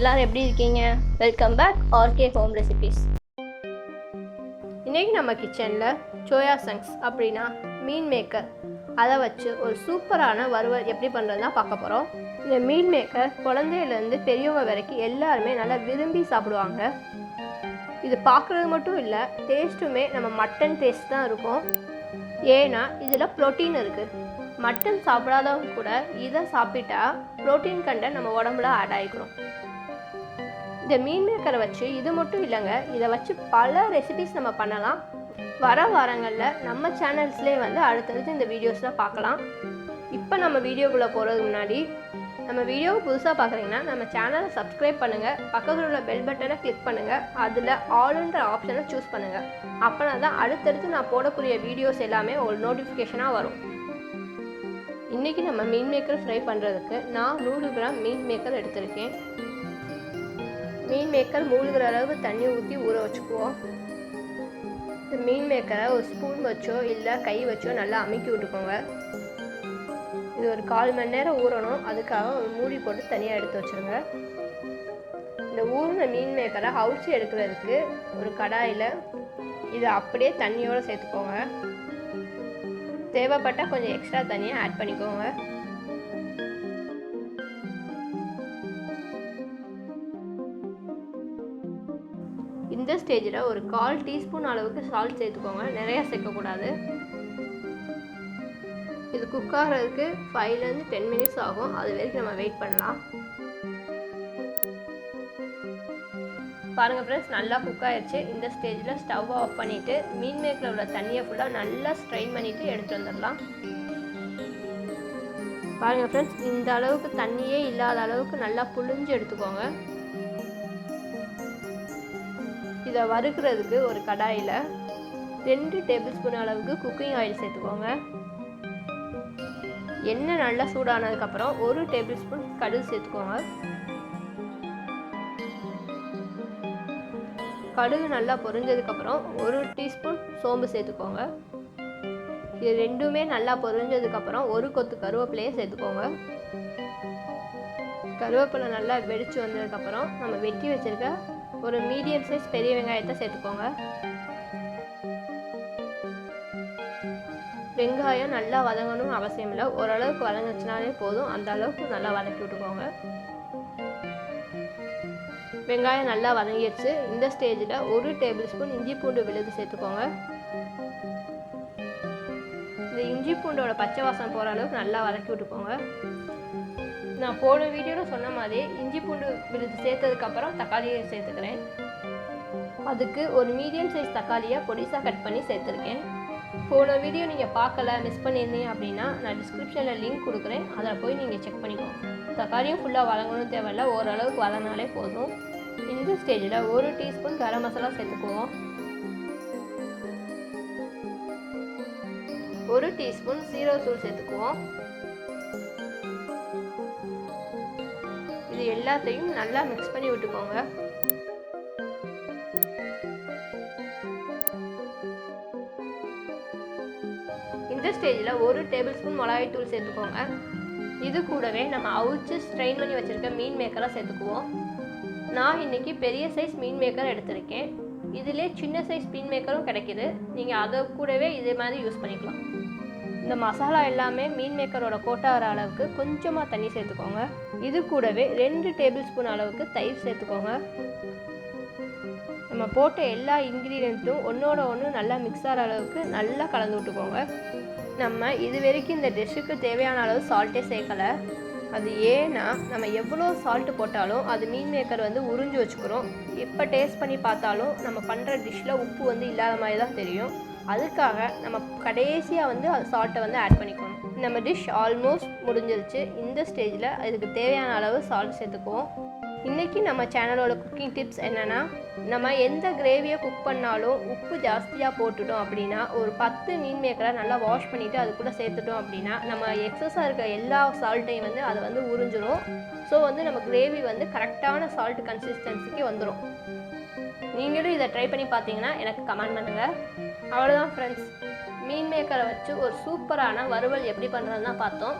எல்லாரும் எப்படி இருக்கீங்க? Welcome back RK home recipes இன்றைக்கி நம்ம கிச்சனில் சோயா சங்ஸ் அப்படின்னா மீன் மேக்கர் அதை வச்சு ஒரு சூப்பரான வறுவல் எப்படி பண்ணுறதுனா பார்க்க போகிறோம் இந்த மீன் மேக்கர் குழந்தையிலேருந்து பெரியவங்க வரைக்கும் எல்லாருமே நல்லா விரும்பி சாப்பிடுவாங்க. இது பார்க்குறது மட்டும் இல்லை டேஸ்ட்டுமே நம்ம மட்டன் டேஸ்ட் தான் இருக்கும். ஏன்னா இதில் ப்ரோட்டீன் இருக்குது மட்டன் சாப்பிடாதவங்க கூட இதை சாப்பிட்டா ப்ரோட்டீன் கண்டென்ட் நம்ம உடம்புல ஆட் ஆகிக்கிறோம் இந்த மீன் மேக்கரை வச்சு இது மட்டும் இல்லைங்க இதை வச்சு பல ரெசிபிஸ் நம்ம பண்ணலாம். வர வாரங்களில் நம்ம சேனல்ஸ்லேயே வந்து அடுத்தடுத்து இந்த வீடியோஸ்லாம் பார்க்கலாம். இப்போ நம்ம வீடியோக்குள்ளே போகிறதுக்கு முன்னாடி நம்ம வீடியோவை புதுசாக பார்க்குறீங்கன்னா நம்ம சேனலை சப்ஸ்கிரைப் பண்ணுங்கள் பக்கத்தில் உள்ள பெல் பட்டனை கிளிக் பண்ணுங்கள் அதில் ஆல்ன்ற ஆப்ஷனை சூஸ் பண்ணுங்கள் அப்போனா தான் அடுத்தடுத்து நான் போடக்கூடிய வீடியோஸ் எல்லாமே ஒரு நோட்டிஃபிகேஷனாக வரும். இன்றைக்கி நம்ம மீன் மேக்கர் ஃப்ரை பண்ணுறதுக்கு நான் நூறு கிராம் மீன் மேக்கர் எடுத்திருக்கேன். மீன் மேக்கர் மூழ்கிற அளவு தண்ணி ஊற்றி ஊற வச்சுக்குவோம். இந்த மீன் மேக்கரை ஒரு ஸ்பூன் வச்சோ இல்லை கை வச்சோ நல்லா அமுக்கி விட்டுக்கோங்க. இது ஒரு கால் மணி நேரம் ஊறணும். அதுக்காக ஒரு மூடி போட்டு தனியாக எடுத்து வச்சுருங்க. இந்த ஊறின மீன் மேக்கரை அவிச்சு எடுக்கிறதுக்கு ஒரு கடாயில் இதை அப்படியே தண்ணியோடு சேர்த்துக்கோங்க. தேவைப்பட்டால் கொஞ்சம் எக்ஸ்ட்ரா தண்ணியை ஆட் பண்ணிக்கோங்க. இந்த ஸ்டேஜில் ஒரு கால் டீஸ்பூன் அளவுக்கு சால்ட் சேர்த்துக்கோங்க. நிறையா சேர்க்கக்கூடாது. இது குக் ஆகிறதுக்கு ஃபைவ்லேருந்து டென் மினிட்ஸ் ஆகும். அது வரைக்கும் நம்ம வெயிட் பண்ணலாம். பாருங்கள் ஃப்ரெண்ட்ஸ் நல்லா குக் ஆயிடுச்சு இந்த ஸ்டேஜில் ஸ்டவ் ஆஃப் பண்ணிவிட்டு மீன் மேக்கில் உள்ள தண்ணியை ஃபுல்லாக நல்லா ஸ்ட்ரெயின் பண்ணிவிட்டு எடுத்து வந்துடலாம். பாருங்கள் ஃப்ரெண்ட்ஸ் இந்த அளவுக்கு தண்ணியே இல்லாத அளவுக்கு நல்லா புழிஞ்சு எடுத்துக்கோங்க. இதை வறுக்கிறதுக்கு ஒரு கடாயில் ரெண்டு டேபிள் ஸ்பூன் அளவுக்கு குக்கிங் ஆயில் சேர்த்துக்கோங்க. எண்ணெய் நல்லா சூடானதுக்கப்புறம் ஒரு டேபிள் ஸ்பூன் கடுகு சேர்த்துக்கோங்க. கடுகு நல்லா பொரிஞ்சதுக்கப்புறம் ஒரு டீஸ்பூன் சோம்பு சேர்த்துக்கோங்க. இது ரெண்டுமே நல்லா பொரிஞ்சதுக்கப்புறம் ஒரு கொத்து கருவேப்பிலையே சேர்த்துக்கோங்க. கருவேப்பிலை நல்லா வெடித்து வந்ததுக்கப்புறம் நம்ம வெட்டி வச்சுருக்க ஒரு மீடியம் சைஸ் பெரிய வெங்காயத்தை சேர்த்துக்கோங்க. வெங்காயம் நல்லா வதங்கணும் அவசியம் இல்லை. ஓரளவுக்கு வதங்கிச்சுனாலே போதும். அந்த அளவுக்கு நல்லா வதக்கி விட்டுக்கோங்க. வெங்காயம் நல்லா வதங்கிடுச்சு இந்த ஸ்டேஜில் ஒரு டேபிள் ஸ்பூன் இஞ்சி பூண்டு விழுது சேர்த்துக்கோங்க. இந்த இஞ்சி பூண்டோட பச்சை வாசம் போகிற அளவுக்கு நல்லா வதக்கி விட்டுக்கோங்க. நான் போன வீடியோவில் சொன்ன மாதிரி இஞ்சி பூண்டு விழுது சேர்த்ததுக்கப்புறம் தக்காளியை சேர்த்துக்கிறேன். அதுக்கு ஒரு மீடியம் சைஸ் தக்காளியை பொடிசாக கட் பண்ணி சேர்த்துருக்கேன். போன வீடியோ நீங்கள் பார்க்கல மிஸ் பண்ணியிருந்தீங்க அப்படின்னா நான் டிஸ்கிரிப்ஷனில் லிங்க் கொடுக்குறேன். அதில் போய் நீங்கள் செக் பண்ணிக்கோங்க. தக்காளியும் ஃபுல்லாக வதங்கணும் தேவையில்ல ஓரளவுக்கு வதங்கினாலே போதும். இந்த ஸ்டேஜில் ஒரு டீஸ்பூன் கரம் மசாலா சேர்த்துக்குவோம். ஒரு டீஸ்பூன் சூல் சேர்த்துக்குவோம். இது எல்லாத்தையும் நல்லா மிக்ஸ் பண்ணி விட்டுக்கோங்க. இந்த ஸ்டேஜில் ஒரு டேபிள் ஸ்பூன் மிளகாய் தூள் சேர்த்துக்கோங்க. இது கூடவே நம்ம அவிச்சு ஸ்ட்ரெயின் பண்ணி வச்சுருக்க மீன் மேக்கரை சேர்த்துக்குவோம். நான் இன்றைக்கி பெரிய சைஸ் மீன் மேக்கர் எடுத்திருக்கேன். இதிலே சின்ன சைஸ் மீன் மேக்கரும் கிடைக்கிது. நீங்கள் அதை கூடவே இதே மாதிரி யூஸ் பண்ணிக்கலாம். இந்த மசாலா எல்லாமே மீன் மேக்கரோட கோட்டாகிற அளவுக்கு கொஞ்சமாக தண்ணி சேர்த்துக்கோங்க. இது கூடவே ரெண்டு டேபிள் ஸ்பூன் அளவுக்கு தயிர் சேர்த்துக்கோங்க. நம்ம போட்ட எல்லா இன்க்ரீடியண்ட்டும் ஒன்றோட ஒன்று நல்லா மிக்ஸ் ஆகிற அளவுக்கு நல்லா கலந்து விட்டுக்கோங்க. நம்ம இது வரைக்கும் இந்த டிஷ்ஷுக்கு தேவையான அளவு சால்ட்டே சேர்க்கலை. அது ஏன்னா நம்ம எவ்வளோ சால்ட்டு போட்டாலும் அது மீன் மேக்கர் வந்து உறிஞ்சு வச்சுக்கிறோம். எப்போ டேஸ்ட் பண்ணி பார்த்தாலும் நம்ம பண்ணுற டிஷ்ஷில் உப்பு வந்து இல்லாத மாதிரி தான் தெரியும். அதுக்காக நம்ம கடைசியாக வந்து சால்ட்டை வந்து ஆட் பண்ணிக்கணும். நம்ம டிஷ் ஆல்மோஸ்ட் முடிஞ்சிருச்சு. இந்த ஸ்டேஜில் இதுக்கு தேவையான அளவு சால்ட் சேர்த்துக்குவோம். இன்றைக்கி நம்ம சேனலோட குக்கிங் டிப்ஸ் என்னென்னா நம்ம எந்த கிரேவியை குக் பண்ணாலும் உப்பு ஜாஸ்தியாக போட்டுட்டோம் அப்படின்னா ஒரு பத்து மீன் மேக்கரை நல்லா வாஷ் பண்ணிவிட்டு அது கூட சேர்த்துட்டோம் அப்படின்னா நம்ம எக்ஸஸாக இருக்க எல்லா சால்ட்டையும் வந்து அதை வந்து உறிஞ்சிரும். ஸோ வந்து நம்ம கிரேவி வந்து கரெக்டான சால்ட் கன்சிஸ்டன்சிக்கு வந்துடும் நீங்களும் இதை ட்ரை பண்ணி பார்த்தீங்கன்னா எனக்கு கமெண்ட் பண்ணுங்கள் அவ்வளோதான் ஃப்ரெண்ட்ஸ் மீன் மேக்கரை வச்சு ஒரு சூப்பரான வறுவல் எப்படி பண்ணுறதுன்னா பார்த்தோம்.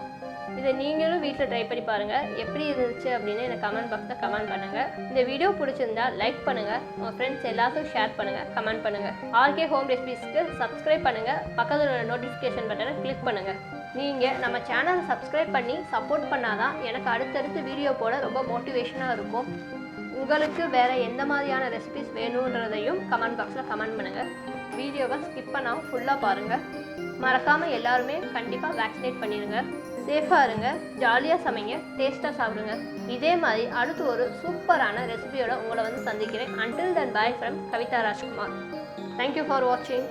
இதை நீங்களும் வீட்டில் ட்ரை பண்ணி பாருங்கள் எப்படி இருந்துச்சு அப்படின்னு எனக்கு கமெண்ட் பாக்ஸில் கமெண்ட் பண்ணுங்கள் இந்த வீடியோ பிடிச்சிருந்தா லைக் பண்ணுங்கள் உங்கள் ஃப்ரெண்ட்ஸ் எல்லாத்துக்கும் ஷேர் பண்ணுங்கள் கமெண்ட் பண்ணுங்கள் ஆர்கே ஹோம் ரெசிபிஸ்க்கு சப்ஸ்கிரைப் பண்ணுங்கள் பக்கத்தில் உள்ள நோட்டிஃபிகேஷன் பட்டனை கிளிக் பண்ணுங்கள் நீங்கள் நம்ம சேனலை சப்ஸ்கிரைப் பண்ணி சப்போர்ட் பண்ணாதான் எனக்கு அடுத்தடுத்து வீடியோ போட ரொம்ப மோட்டிவேஷனாக இருக்கும். உங்களுக்கு வேறு எந்த மாதிரியான ரெசிபிஸ் வேணுன்றதையும் கமெண்ட் பாக்ஸில் கமெண்ட் பண்ணுங்கள் வீடியோவை ஸ்கிப் பண்ணாமல் ஃபுல்லாக பாருங்கள் மறக்காமல் எல்லாருமே கண்டிப்பாக வேக்சினேட் பண்ணிடுங்க சேஃபாக இருங்க. ஜாலியாக சமைங்க. டேஸ்ட்டாக சாப்பிடுங்க. இதே மாதிரி அடுத்து ஒரு சூப்பரான ரெசிபியோட உங்களை வந்து சந்திக்கிறேன். Until then bye from Kavitha Rajkumar. Thank you for வாட்சிங்